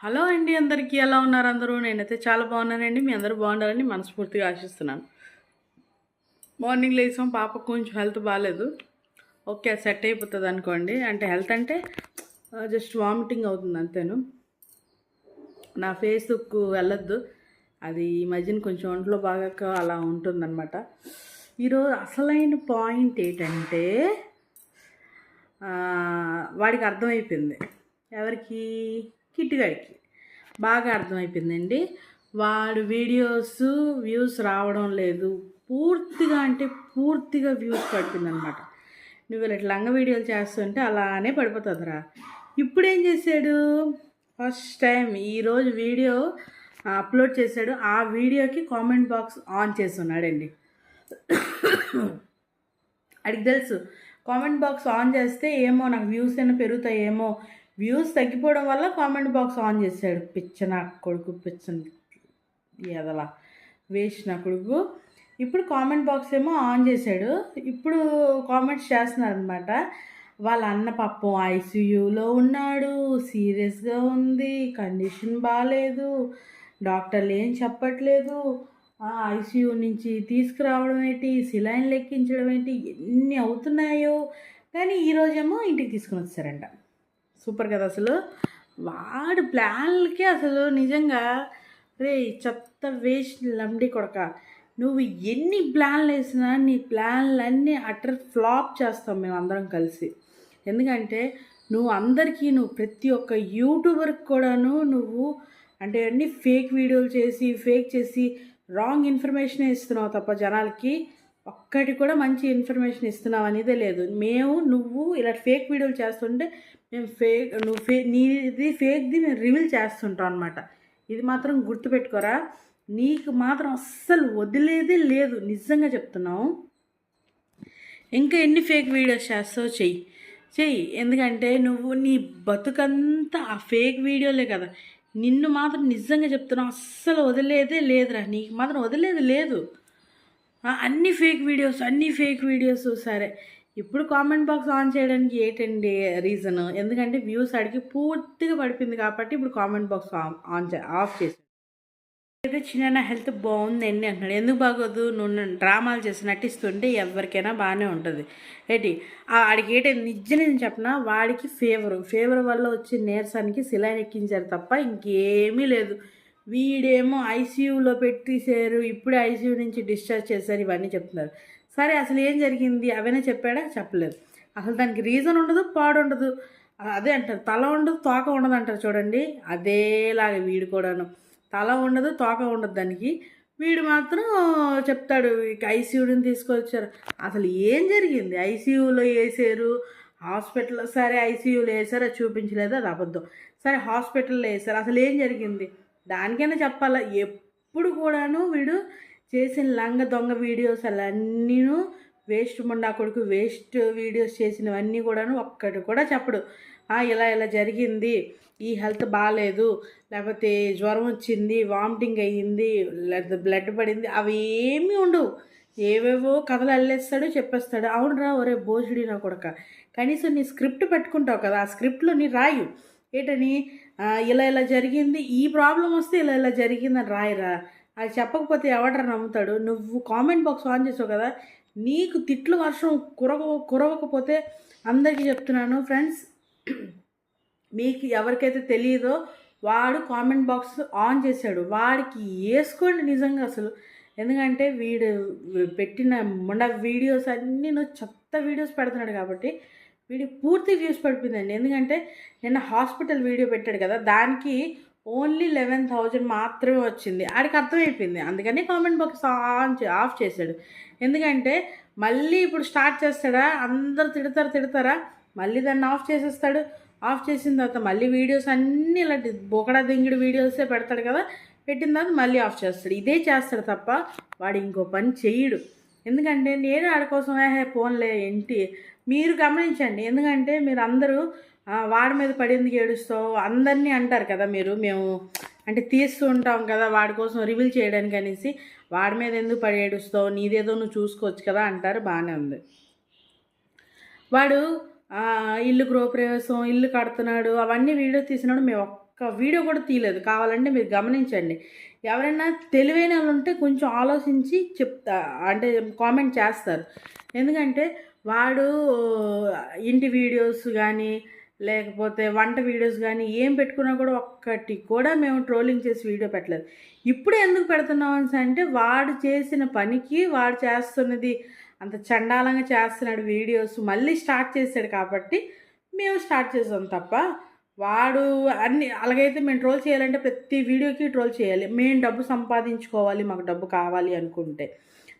Hello అండి అందరికీ ఎలా ఉన్నారు అందరూ? నేనైతే చాలా బాగున్నానండి. మీ అందరూ బాగుండాలని మనస్ఫూర్తిగా ఆశిస్తున్నాను. మార్నింగ్ లేచాం పాపకు కొంచెం హెల్త్ బాగాలేదు ఓకే సెట్ అయిపోతుంది అనుకోండి. అంటే హెల్త్ అంటే జస్ట్ వామిటింగ్ అవుతుంది అంతేను. నా ఫేస్కు వెళ్ళొద్దు. అది ఈ మధ్యన కొంచెం ఒంట్లో బాగా అలా ఉంటుందన్నమాట. ఈరోజు అసలైన పాయింట్ ఏంటంటే వాడికి అర్థమైపోయింది. ఎవరికి? కిట్టుగాడికి బాగా అర్థమైపోయిందండి. వాడు వీడియోస్ వ్యూస్ రావడం లేదు. పూర్తిగా అంటే పూర్తిగా వ్యూస్ పడిపోయిందనమాట. అనమాట నువ్వు ఇలా లంగ వీడియోలు చేస్తుంటే అలానే పడిపోతుందిరా. ఇప్పుడు ఏం చేశాడు? ఫస్ట్ టైం ఈరోజు వీడియో అప్లోడ్ చేశాడు. ఆ వీడియోకి కామెంట్ బాక్స్ ఆన్ చేస్తున్నాడండి. అడిగి తెలుసు. కామెంట్ బాక్స్ ఆన్ చేస్తే ఏమో నాకు వ్యూస్ అయినా పెరుగుతాయేమో వ్యూస్ తగ్గిపోవడం వల్ల కామెంట్ బాక్స్ ఆన్ చేశాడు. పిచ్చ నా కొడుకు పిచ్చని ఎదలా వేసిన కొడుకు. ఇప్పుడు కామెంట్ బాక్స్ ఏమో ఆన్ చేశాడు. ఇప్పుడు కామెంట్స్ చేస్తున్నారు అనమాట వాళ్ళ అన్న పాపం ఐసీయూలో ఉన్నాడు. సీరియస్గా ఉంది. కండిషన్ బాగాలేదు డాక్టర్లు ఏం చెప్పట్లేదు. ఐసీయూ నుంచి తీసుకురావడం ఏంటి? సిలైన్ లెక్కించడం ఏంటి? ఎన్ని అవుతున్నాయో? కానీ ఈరోజేమో ఇంటికి తీసుకుని వచ్చారంట. సూపర్ కదా అసలు. వాడు ప్లాన్లకే అసలు నిజంగా రే చెత్త వేస్ట్ లంబడి కొడక. నువ్వు ఎన్ని ప్లాన్లు వేసినా నీ ప్లాన్లన్నీ అటర్ ఫ్లాప్ చేస్తాం మేము అందరం కలిసి. ఎందుకంటే నువ్వు అందరికీ నువ్వు ప్రతి ఒక్క యూట్యూబర్కి కూడాను నువ్వు అంటే అన్ని ఫేక్ వీడియోలు చేసి ఫేక్ చేసి రాంగ్ ఇన్ఫర్మేషన్ ఇస్తున్నావు తప్ప జనాలకి ఒక్కటి కూడా మంచి ఇన్ఫర్మేషన్ ఇస్తున్నావు అనేదే లేదు. మేము నువ్వు ఇలా ఫేక్ వీడియోలు చేస్తుంటే మేము ఫేక్ నువ్వు ఫే నీది ఫేక్ది మేము రివీల్ చేస్తుంటాం అనమాట ఇది మాత్రం గుర్తుపెట్టుకోరా. నీకు మాత్రం అస్సలు వదిలేదే లేదు. నిజంగా చెప్తున్నావు. ఇంకా ఎన్ని ఫేక్ వీడియోస్ చేస్తావు చెయ్యి. చెయ్యి. ఎందుకంటే నువ్వు నీ బతుకంతా ఆ ఫేక్ వీడియోలే కదా. నిన్ను మాత్రం నిజంగా చెప్తున్నావు. అస్సలు వదిలేదే లేదురా. నీకు మాత్రం వదిలేదు లేదు. అన్ని ఫేక్ వీడియోస్ అన్ని ఫేక్ వీడియోస్ సరే. ఇప్పుడు కామెంట్ బాక్స్ ఆన్ చేయడానికి ఏంటండి రీజన్ ఎందుకంటే వ్యూస్ అడిగి పూర్తిగా పడిపోయింది కాబట్టి ఇప్పుడు కామెంట్ బాక్స్ ఆన్ ఆఫ్ చేశాను అయితే చిన్న హెల్త్ బాగుందండి అంటున్నాడు. ఎందుకు బాగోదు? నువ్వు డ్రామాలు చేసి నటిస్తుంటే ఎవరికైనా బాగానే ఉంటుంది. ఏంటి? వాడికి ఏంటి నిజం నేను చెప్పిన? వాడికి ఫీవర్ ఫీవర్ వల్ల వచ్చే నీరసానికి సిలైన్ ఎక్కించారు తప్ప ఇంకేమీ లేదు. వీడేమో ఐసీయూలో పెట్టేశారు ఇప్పుడే ఐసీయూ నుంచి డిశ్చార్జ్ చేశారు ఇవన్నీ చెప్తున్నారు. సరే అసలు ఏం జరిగింది? అవన్నీ చెప్పాడా? చెప్పలేదు. అసలు దానికి రీజన్ ఉండదు పాడు ఉండదు. అదే అంటారు తల ఉండదు తోక ఉండదు అంటారు చూడండి. అదేలాగా వీడు కూడాను. తల ఉండదు తోక ఉండదు దానికి. వీడు మాత్రం చెప్తాడు ఐసీయూని తీసుకొచ్చారు. అసలు ఏం జరిగింది? ఐసీయూలో వేసారు హాస్పిటల్లో సరే ఐసీయూలో వేసారు అది చూపించలేదు? అది అబద్ధం. సరే హాస్పిటల్లో వేసారు అసలు ఏం జరిగింది? దానికైనా చెప్పాలా? ఎప్పుడు కూడాను వీడు చేసిన లంగ దొంగ వీడియోస్ అన్నీ వేస్ట్ ముండా కొడుకు వేస్ట్ వీడియోస్ చేసినవన్నీ కూడాను ఒక్కటి కూడా చెప్పడు. ఇలా ఇలా జరిగింది ఈ హెల్త్ బాగాలేదు లేకపోతే జ్వరం వచ్చింది వామిటింగ్ అయ్యింది లేకపోతే బ్లడ్ పడింది అవి ఏమీ ఉండవు. ఏవేవో కథలు అల్లేస్తాడు చెప్పేస్తాడు. అవునరా ఒరే బోసుడి నా కొడక కనీసం నీ స్క్రిప్ట్ పెట్టుకుంటావు కదా ఆ స్క్రిప్ట్లో నీ రాయు. ఏంటని? ఇలా ఇలా జరిగింది ఈ ప్రాబ్లం వస్తే ఇలా ఇలా జరిగిందని రాయరా? అది చెప్పకపోతే ఎవడరా నమ్ముతాడు? నువ్వు కామెంట్ బాక్స్ ఆన్ చేసావు కదా నీకు తిట్లు వర్షం కురవ కురవకపోతే అందరికీ చెప్తున్నాను. ఫ్రెండ్స్ మీకు ఎవరికైతే తెలియదో వాడు కామెంట్ బాక్స్ ఆన్ చేశాడు. వాడికి వేసుకోండి నిజంగా అసలు. ఎందుకంటే వీడు పెట్టిన మొన్న వీడియోస్ అన్నీ నువ్వు చెత్త వీడియోస్ పెడుతున్నాడు కాబట్టి వీడి పూర్తి వ్యూస్ పడిపోయిందండి. ఎందుకంటే నిన్న హాస్పిటల్ వీడియో పెట్టాడు కదా దానికి ఓన్లీ లెవెన్ థౌజండ్ మాత్రమే వచ్చింది. ఆడికి అర్థమైపోయింది. అందుకని కామెంట్ బాక్స్ ఆన్ ఆఫ్ చేశాడు. ఎందుకంటే మళ్ళీ ఇప్పుడు స్టార్ట్ చేస్తాడా? అందరు తిడతారు తిడతారా? మళ్ళీ దాన్ని ఆఫ్ చేసేస్తాడు. ఆఫ్ చేసిన తర్వాత మళ్ళీ వీడియోస్ అన్నీ ఇలాంటి బొకడా దింగిడి వీడియోసే పెడతాడు కదా? పెట్టిన తర్వాత మళ్ళీ ఆఫ్ చేస్తాడు. ఇదే చేస్తాడు తప్ప వాడు ఇంకో పని చేయడు ఎందుకంటే నేను ఆడి పోన్లే ఫోన్లే ఏంటి? మీరు గమనించండి. ఎందుకంటే మీరు అందరూ వాడి మీద పడింది ఏడుస్తావు అందరినీ అంటారు కదా మీరు. మేము అంటే తీస్తూ ఉంటాం కదా వాడి కోసం రివీల్ చేయడానికి అనేసి. వాడి మీద ఎందుకు పడి ఏడుస్తావు నీదేదో నువ్వు చూసుకోవచ్చు కదా అంటారు. బాగానే ఉంది. వాడు ఇల్లు గృహప్రవేశం ఇల్లు కడుతున్నాడు అవన్నీ వీడియో తీసినాడు మేము ఒక్క వీడియో కూడా తీయలేదు. కావాలంటే మీరు గమనించండి. ఎవరైనా తెలివైన వాళ్ళు ఉంటే కొంచెం ఆలోచించి చెప్తా అంటే కామెంట్ చేస్తారు. ఎందుకంటే వాడు ఇంటి వీడియోస్ కానీ లేకపోతే వంట వీడియోస్ కానీ ఏం పెట్టుకున్నా కూడా ఒక్కటి కూడా మేము ట్రోలింగ్ చేసి వీడియో పెట్టలేదు. ఇప్పుడు ఎందుకు పెడుతున్నాం అని అంటే వాడు చేసిన పనికి వాడు చేస్తున్నది అంత చండాలంగా చేస్తున్నాడు వీడియోస్ మళ్ళీ స్టార్ట్ చేశాడు కాబట్టి మేము స్టార్ట్ చేసాం తప్ప వాడు అన్ని అలాగైతే మేము ట్రోల్ చేయాలంటే ప్రతి వీడియోకి ట్రోల్ చేయాలి. మేము డబ్బు సంపాదించుకోవాలి మాకు డబ్బు కావాలి అనుకుంటే.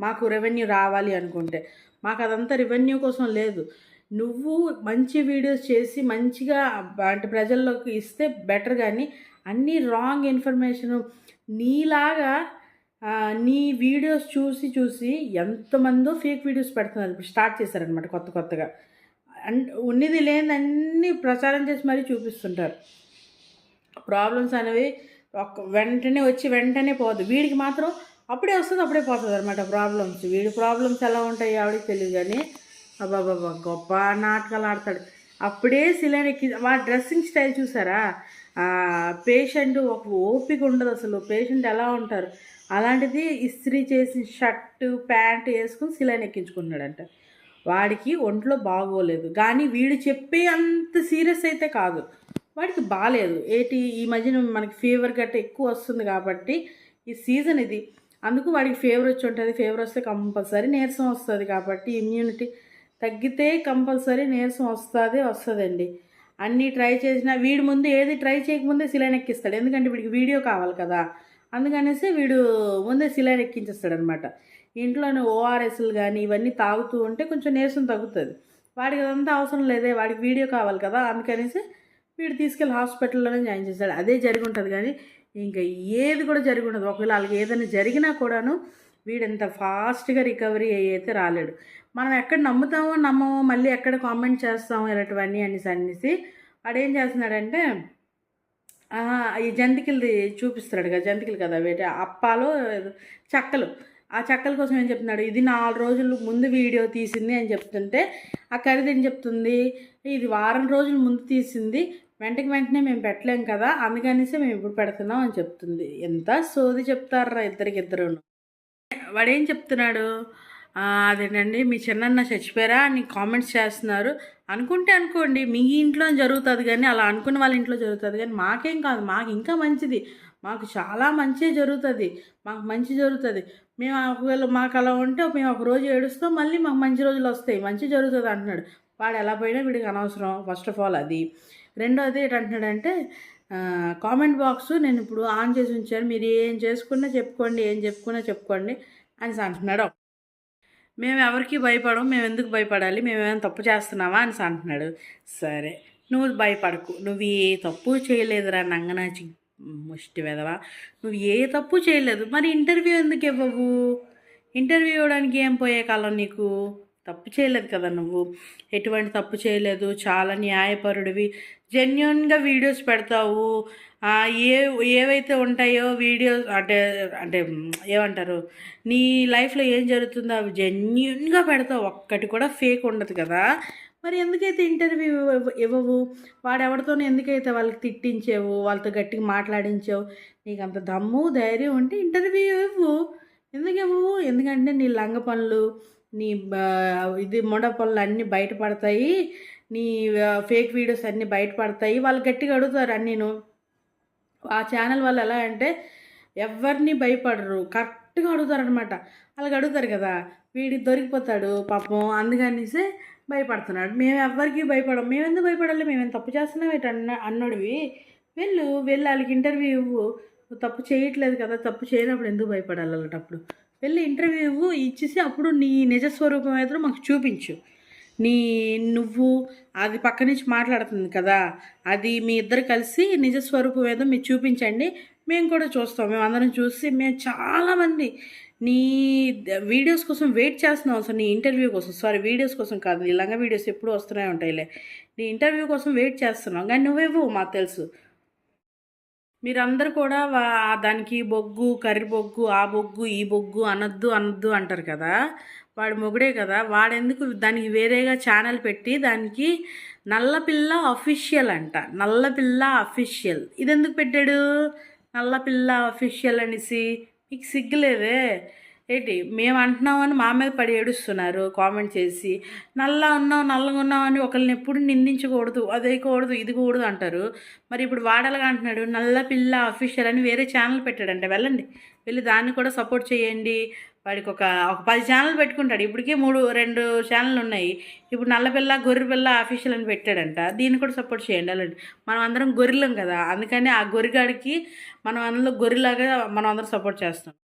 మాకు రెవెన్యూ రావాలి అనుకుంటే. మాకు అదంతా రెవెన్యూ కోసం లేదు. నువ్వు మంచి వీడియోస్ చేసి మంచిగా అంటే ప్రజల్లోకి ఇస్తే బెటర్ కానీ అన్నీ రాంగ్ ఇన్ఫర్మేషన్ నీలాగా నీ వీడియోస్ చూసి చూసి ఎంతమందో ఫేక్ వీడియోస్ పెడుతున్నారు. ఇప్పుడు స్టార్ట్ చేశారనమాట కొత్త కొత్తగా. ఉన్నది లేనిదన్నీ ప్రచారం చేసి మరీ చూపిస్తుంటారు. ప్రాబ్లమ్స్ అనేవి ఒక్క వెంటనే వచ్చి వెంటనే పోదు. వీడికి మాత్రం అప్పుడే వస్తుంది అప్పుడే పోతుంది అనమాట ప్రాబ్లమ్స్ వీడి ప్రాబ్లమ్స్ ఎలా ఉంటాయి ఆవిడకి తెలియదు కానీ అబ్బాబాబా గొప్ప నాటకాలు ఆడతాడు. అప్పుడే సిలైన్ ఎక్కి మా డ్రెస్సింగ్ స్టైల్ చూసారా? పేషెంట్ ఒక ఓపిక ఉండదు అసలు. పేషెంట్ ఎలా ఉంటారు? అలాంటిది ఇస్త్రీ చేసిన షర్టు ప్యాంటు వేసుకుని సిలైన్ ఎక్కించుకున్నాడంట వాడికి ఒంట్లో బాగోలేదు. కానీ వీడు చెప్పే అంత సీరియస్ అయితే కాదు. వాడికి బాగాలేదు ఏటి ఈ మధ్యన మనకి ఫీవర్ గట్ట ఎక్కువ వస్తుంది కాబట్టి ఈ సీజన్ ఇది. అందుకు వాడికి ఫీవర్ వచ్చి ఉంటుంది. ఫీవర్ వస్తే కంపల్సరీ నీరసం వస్తుంది కాబట్టి ఇమ్యూనిటీ తగ్గితే కంపల్సరీ నీరసం వస్తుంది వస్తుందండి. అన్నీ ట్రై చేసినా వీడి ముందు ఏది ట్రై చేయకముందే సిలైన్ ఎక్కిస్తాడు ఎందుకంటే వీడికి వీడియో కావాలి కదా. అందుకనేసి వీడు ముందే సిలైన్ ఎక్కించేస్తాడు అనమాట ఇంట్లోనే ఓఆర్ఎస్లు కానీ ఇవన్నీ తాగుతూ ఉంటే కొంచెం నీరసం తగ్గుతుంది. వాడికి అదంతా అవసరం లేదే వాడికి వీడియో కావాలి కదా అందుకనేసి వీడు తీసుకెళ్ళి హాస్పిటల్లోనే జాయిన్ చేశాడు. అదే జరిగి ఉంటుంది కానీ ఇంకా ఏది కూడా జరిగి ఉండదు ఒకవేళ వాళ్ళకి ఏదైనా జరిగినా కూడాను వీడంత ఫాస్ట్గా రికవరీ అయితే రాలేడు. మనం ఎక్కడ నమ్ముతామో నమ్మమో మళ్ళీ ఎక్కడ కామెంట్ చేస్తామో ఇలాంటివన్నీ అనేసి అనేసి వాడేం చేస్తున్నాడంటే ఈ జంతికలది చూపిస్తున్నాడు కదా జంతికలు కదా వేటి అప్పాలు చక్కలు. ఆ చెక్కల కోసం ఏం చెప్తున్నాడు? ఇది నాలుగు రోజులు ముందు వీడియో తీసింది అని చెప్తుంటే ఆ ఖరీదు ఏం చెప్తుంది? ఇది వారం రోజుల ముందు తీసింది. వెంటకి వెంటనే మేము పెట్టలేం కదా అందుకనేసి మేము ఇప్పుడు పెడుతున్నాం అని చెప్తుంది. ఎంత సోది చెప్తారా ఇద్దరికి వాడేం చెప్తున్నాడు? అదేనండి మీ చిన్నన్న చచ్చిపోయారా? అని కామెంట్స్ చేస్తున్నారు. అనుకుంటే అనుకోండి మీ ఇంట్లో జరుగుతుంది కానీ అలా అనుకున్న వాళ్ళ ఇంట్లో జరుగుతుంది కానీ మాకేం కాదు మాకు ఇంకా మంచిది. మాకు చాలా మంచి జరుగుతుంది. మాకు మంచి జరుగుతుంది. మేము ఒకవేళ మాకు అలా ఉంటే మేము ఒక రోజు ఏడుస్తాం మళ్ళీ మాకు మంచి రోజులు వస్తాయి. మంచి జరుగుతుంది అంటున్నాడు. వాడు ఎలా పోయినా వీడికి అనవసరం. ఫస్ట్ ఆఫ్ ఆల్ అది. రెండోది ఏంటంటున్నాడంటే కామెంట్ బాక్స్ నేను ఇప్పుడు ఆన్ చేసి ఉంచాను. మీరు ఏం చేసుకున్నా చెప్పుకోండి ఏం చెప్పుకున్నా చెప్పుకోండి అని అంటున్నాడు. మేము ఎవరికి భయపడము మేము ఎందుకు భయపడాలి? మేము ఏమైనా తప్పు చేస్తున్నావా అని అంటున్నాడు. సరే. నువ్వు భయపడకు. నువ్వు ఏ తప్పు చేయలేదురా నంగనాచి. ముష్టి వెదవా నువ్వు ఏ తప్పు చేయలేదు. మరి ఇంటర్వ్యూ ఎందుకు ఇవ్వవు? ఇంటర్వ్యూ ఇవ్వడానికి ఏం పోయే కాలం నీకు? తప్పు చేయలేదు కదా నువ్వు. ఎటువంటి తప్పు చేయలేదు. చాలా న్యాయపరుడివి. జెన్యున్గా వీడియోస్ పెడతావు. ఏ ఏవైతే ఉంటాయో వీడియోస్ అంటే అంటే ఏమంటారు? నీ లైఫ్లో ఏం జరుగుతుందో అవి జెన్యున్గా పెడతావు. ఒక్కటి కూడా ఫేక్ ఉండదు కదా. మరి ఎందుకైతే ఇంటర్వ్యూ ఇవ్వవు? వాడెవరితోనే ఎందుకైతే వాళ్ళకి తిట్టించేవు? వాళ్ళతో గట్టిగా మాట్లాడించావు? నీకు అంత దమ్ము ధైర్యం ఉంటే ఇంటర్వ్యూ ఇవ్వు. ఎందుకు ఇవ్వవు ఎందుకంటే నీ లంగ పనులు నీ ఇది మొండ పనులు అన్నీ బయటపడతాయి. నీ ఫేక్ వీడియోస్ అన్నీ బయటపడతాయి. వాళ్ళు గట్టిగా అడుగుతారు అన్నీను. ఆ ఛానల్ వాళ్ళు ఎలా అంటే ఎవరిని భయపడరు. కరెక్ట్గా అడుగుతారనమాట వాళ్ళకి అడుగుతారు కదా వీడి దొరికిపోతాడు పాపం. అందుకనిసే భయపడుతున్నాడు. మేము ఎవ్వరికి భయపడం మేము ఎందుకు భయపడాలి? మేము తప్పు చేస్తున్నాం ఏంటి అన్న అన్నోడివి? వెళ్ళు వెళ్ళి వాళ్ళకి ఇంటర్వ్యూ ఇవ్వు. తప్పు చేయట్లేదు కదా తప్పు చేయనప్పుడు ఎందుకు భయపడాలి అలాంటప్పుడు? వెళ్ళి ఇంటర్వ్యూ ఇవ్వు ఇచ్చేసి అప్పుడు నీ నిజస్వరూపం ఏదో మాకు చూపించు. నీ నువ్వు అది పక్క నుంచి మాట్లాడుతుంది కదా అది మీ ఇద్దరు కలిసి నిజస్వరూపం ఏదో మీరు చూపించండి. మేము కూడా చూస్తాం. మేము అందరం చూసి మేము చాలామంది నీ వీడియోస్ కోసం వెయిట్ చేస్తున్నాం అసలు నీ ఇంటర్వ్యూ కోసం. సారీ వీడియోస్ కోసం కాదు నీ లంగా వీడియోస్ ఎప్పుడు వస్తూనే ఉంటాయిలే. నీ ఇంటర్వ్యూ కోసం వెయిట్ చేస్తున్నాం. కానీ నువ్వేవు మాకు తెలుసు. మీరందరూ కూడా వా- దానికి బొగ్గు కర్రీ బొగ్గు ఆ బొగ్గు ఈ బొగ్గు అనొద్దు అనొద్దు అంటారు కదా. వాడు మొగుడే కదా. వాడెందుకు దానికి వేరేగా ఛానల్ పెట్టి దానికి నల్లపిల్ల అఫీషియల్ అంట. నల్లపిల్ల అఫీషియల్. ఇది ఎందుకు నల్ల నల్లపిల్ల అఫీషియల్ అనేసి మీకు సిగ్గులేదే? ఏంటి మేము అంటున్నామని మా మీద పడి ఏడుస్తున్నారు కామెంట్ చేసి నల్లా ఉన్నాం నల్లగా ఉన్నాం అని ఒకరిని ఎప్పుడు నిందించకూడదు అదే కూడదు ఇది కూడదు అంటారు. మరి ఇప్పుడు వాడలుగా అంటున్నాడు నల్ల పిల్ల అఫీషియల్ అని వేరే ఛానల్ పెట్టాడంట వెళ్ళండి. వెళ్ళి దాన్ని కూడా సపోర్ట్ చేయండి. వాడికి ఒక ఒక పది ఛానల్ పెట్టుకుంటాడు. ఇప్పటికే మూడు రెండు ఛానల్ ఉన్నాయి. ఇప్పుడు నల్లపిల్ల గొర్రె పిల్ల అఫీషియల్ అని పెట్టాడంట. దీన్ని కూడా సపోర్ట్ చేయండి అలాంటి మనం అందరం గొర్రెలం కదా అందుకని ఆ గొర్రెగాడికి మనం అందులో గొర్రెలాగా మనం అందరం సపోర్ట్ చేస్తాం